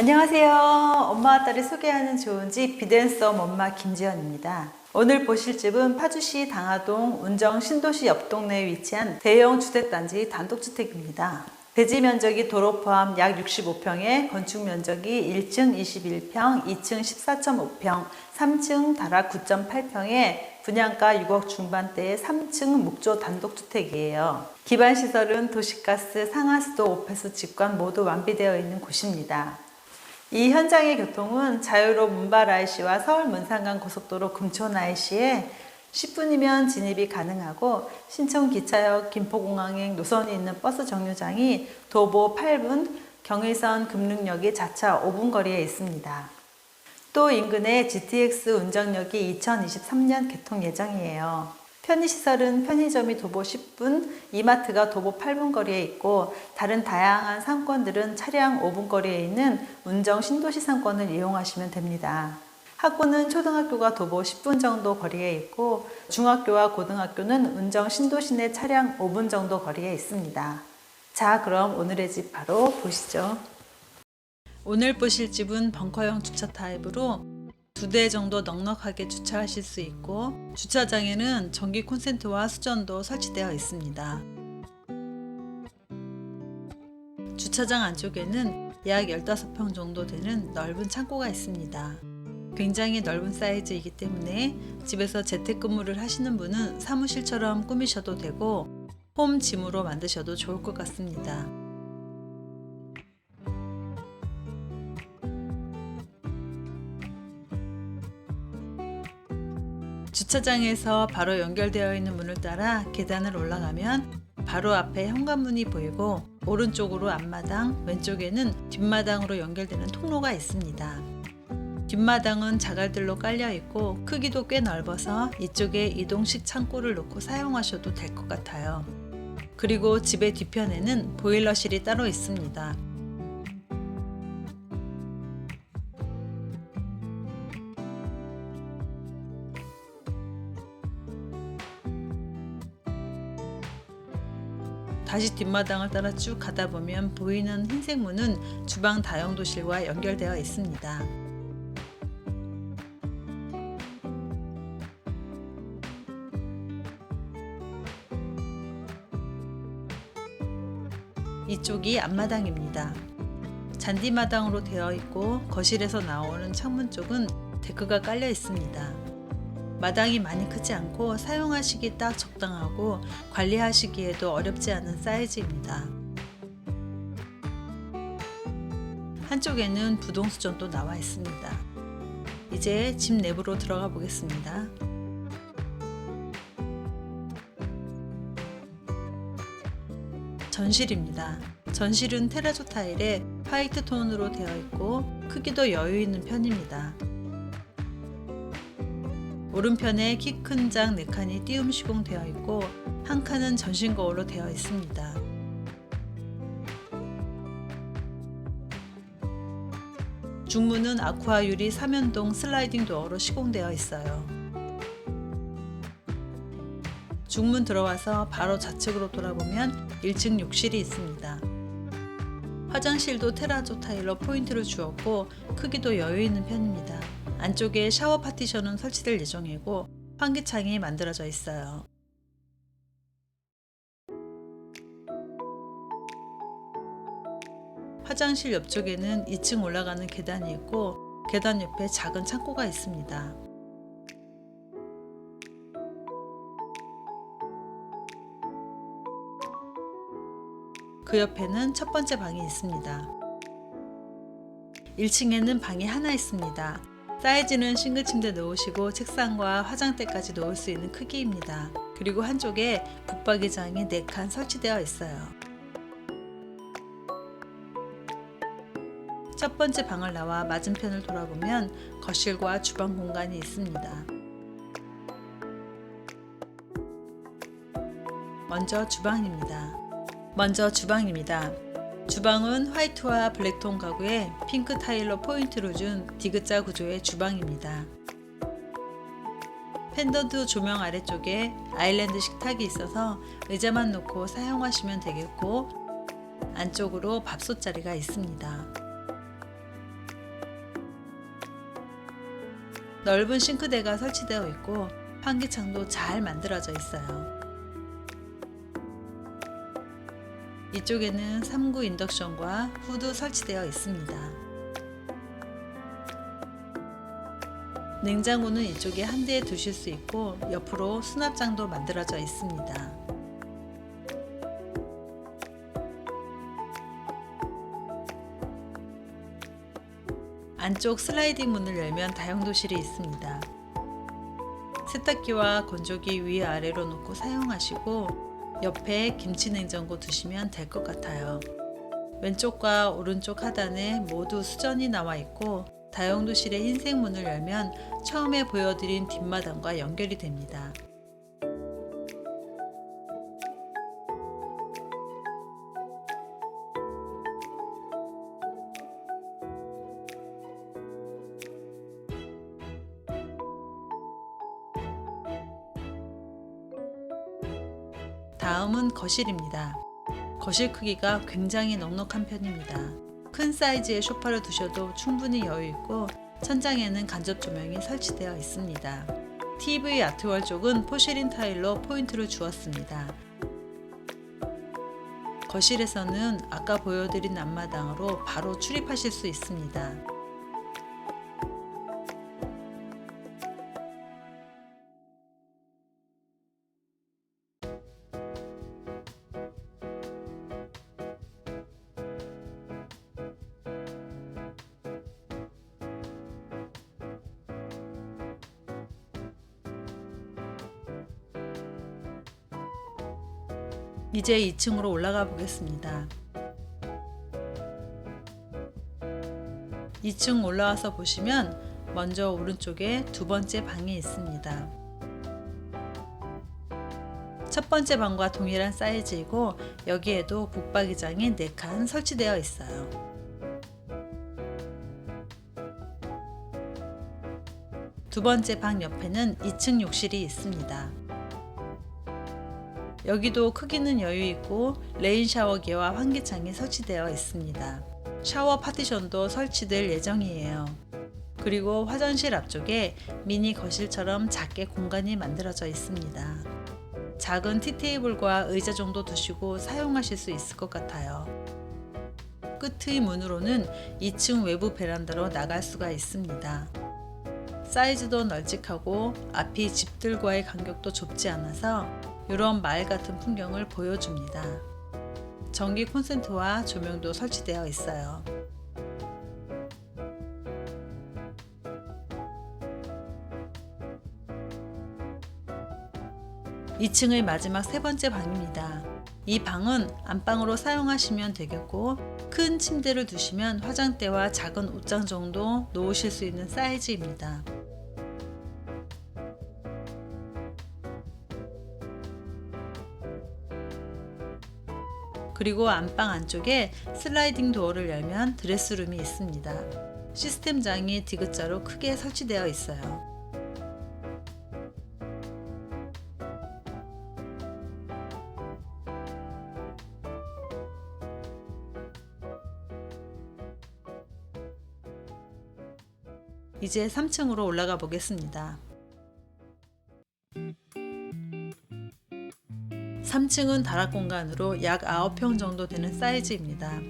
안녕하세요. 엄마와 딸이 소개하는 좋은 집 비덴썸 엄마 김지연입니다. 오늘 보실 집은 파주시 당하동 운정 신도시 옆 동네에 위치한 대형 주택단지 단독주택입니다. 대지 면적이 도로 포함 약 65평에 건축 면적이 1층 21평, 2층 14.5평, 3층 다락 9.8평에 분양가 6억 중반대의 3층 목조 단독주택이에요. 기반 시설은 도시가스, 상하수도, 오폐수, 직관 모두 완비되어 있는 곳입니다. 이 현장의 교통은 자유로 문발 IC와 서울 문산간 고속도로 금촌 IC에 10분이면 진입이 가능하고 신촌 기차역 김포공항행 노선이 있는 버스 정류장이 도보 8분, 경의선 금릉역이 자차 5분 거리에 있습니다. 또 인근에 GTX 운정역이 2023년 개통 예정이에요. 편의시설은 편의점이 도보 10분, 이마트가 도보 8분 거리에 있고 다른 다양한 상권들은 차량 5분 거리에 있는 운정 신도시 상권을 이용하시면 됩니다. 학군은 초등학교가 도보 10분 정도 거리에 있고 중학교와 고등학교는 운정 신도시 내 차량 5분 정도 거리에 있습니다. 자, 그럼 오늘의 집 바로 보시죠. 오늘 보실 집은 벙커형 주차 타입으로 두 대 정도 넉넉하게 주차하실 수 있고 주차장에는 전기 콘센트와 수전도 설치되어 있습니다. 주차장 안쪽에는 약 15평 정도 되는 넓은 창고가 있습니다. 굉장히 넓은 사이즈이기 때문에 집에서 재택근무를 하시는 분은 사무실처럼 꾸미셔도 되고 홈 짐으로 만드셔도 좋을 것 같습니다. 주차장에서 바로 연결되어 있는 문을 따라 계단을 올라가면 바로 앞에 현관문이 보이고 오른쪽으로 앞마당, 왼쪽에는 뒷마당으로 연결되는 통로가 있습니다. 뒷마당은 자갈들로 깔려 있고 크기도 꽤 넓어서 이쪽에 이동식 창고를 놓고 사용하셔도 될 것 같아요. 그리고 집의 뒤편에는 보일러실이 따로 있습니다. 다시 뒷마당을 따라 쭉 가다 보면 보이는 흰색 문은 주방 다용도실과 연결되어 있습니다. 이쪽이 앞마당입니다. 잔디마당으로 되어 있고 거실에서 나오는 창문 쪽은 데크가 깔려 있습니다. 마당이 많이 크지 않고 사용하시기 딱 적당하고 관리하시기에도 어렵지 않은 사이즈입니다. 한쪽에는 부동수전도 나와 있습니다. 이제 집 내부로 들어가 보겠습니다. 전실입니다. 전실은 테라조 타일에 화이트 톤으로 되어 있고 크기도 여유 있는 편입니다. 오른편에 키 큰 장 4칸이 띄움 시공되어 있고 한 칸은 전신 거울로 되어 있습니다. 중문은 아쿠아 유리 삼연동 슬라이딩 도어로 시공되어 있어요. 중문 들어와서 바로 좌측으로 돌아보면 1층 욕실이 있습니다. 화장실도 테라조 타일로 포인트를 주었고 크기도 여유 있는 편입니다. 안쪽에 샤워 파티션은 설치될 예정이고 환기창이 만들어져 있어요. 화장실 옆쪽에는 2층 올라가는 계단이 있고 계단 옆에 작은 창고가 있습니다. 그 옆에는 첫 번째 방이 있습니다. 1층에는 방이 하나 있습니다. 사이즈는 싱글 침대 놓으시고 책상과 화장대까지 놓을 수 있는 크기입니다. 그리고 한쪽에 붙박이장이 4칸 설치되어 있어요. 첫 번째 방을 나와 맞은편을 돌아보면 거실과 주방 공간이 있습니다. 먼저 주방입니다. 먼저 주방입니다. 주방은 화이트와 블랙톤 가구에 핑크 타일로 포인트로 준 디귿자 구조의 주방입니다. 펜던트 조명 아래쪽에 아일랜드식 탁이 있어서 의자만 놓고 사용하시면 되겠고 안쪽으로 밥솥 자리가 있습니다. 넓은 싱크대가 설치되어 있고 환기창도 잘 만들어져 있어요. 이쪽에는 3구 인덕션과 후드 설치되어 있습니다. 냉장고는 이쪽에 한 대에 두실 수 있고 옆으로 수납장도 만들어져 있습니다. 안쪽 슬라이딩 문을 열면 다용도실이 있습니다. 세탁기와 건조기 위아래로 놓고 사용하시고 옆에 김치냉장고 두시면 될 것 같아요. 왼쪽과 오른쪽 하단에 모두 수전이 나와 있고 다용도실의 흰색 문을 열면 처음에 보여드린 뒷마당과 연결이 됩니다. 다음은 거실입니다. 거실 크기가 굉장히 넉넉한 편입니다. 큰 사이즈의 소파를 두셔도 충분히 여유 있고 천장에는 간접 조명이 설치되어 있습니다. TV 아트월 쪽은 포시린 타일로 포인트를 주었습니다. 거실에서는 아까 보여드린 앞마당으로 바로 출입하실 수 있습니다. 이제 2층으로 올라가 보겠습니다. 2층 올라와서 보시면 먼저 오른쪽에 두 번째 방이 있습니다. 첫 번째 방과 동일한 사이즈이고 여기에도 북박이장이 4칸 설치되어 있어요. 두 번째 방 옆에는 2층 욕실이 있습니다. 여기도 크기는 여유 있고 레인 샤워기와 환기창이 설치되어 있습니다. 샤워 파티션도 설치될 예정이에요. 그리고 화장실 앞쪽에 미니 거실처럼 작게 공간이 만들어져 있습니다. 작은 티테이블과 의자 정도 두시고 사용하실 수 있을 것 같아요. 끝의 문으로는 2층 외부 베란다로 나갈 수가 있습니다. 사이즈도 널찍하고 앞이 집들과의 간격도 좁지 않아서 이런 마을 같은 풍경을 보여줍니다. 전기 콘센트와 조명도 설치되어 있어요. (2층의) 마지막 세 번째 방입니다. 이 방은 안방으로 사용하시면 되겠고 큰 침대를 두시면 화장대와 작은 옷장 정도 놓으실 수 있는 사이즈입니다. 그리고 안방 안쪽에 슬라이딩 도어를 열면 드레스룸이 있습니다. 시스템 장이 디귿자로 크게 설치되어 있어요. 이제 3층으로 올라가 보겠습니다. 3층은 다락 공간으로 약 9평 정도 되는 사이즈입니다.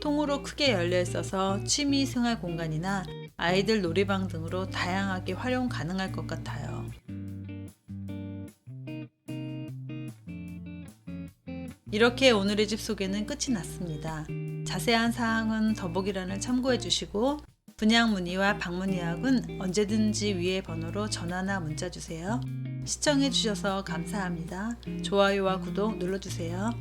통으로 크게 열려 있어서 취미 생활 공간이나 아이들 놀이방 등으로 다양하게 활용 가능할 것 같아요. 이렇게 오늘의 집 소개는 끝이 났습니다. 자세한 사항은 더보기란을 참고해 주시고 분양 문의와 방문 예약은 언제든지 위의 번호로 전화나 문자 주세요. 시청해 주셔서 감사합니다. 좋아요와 구독 눌러주세요.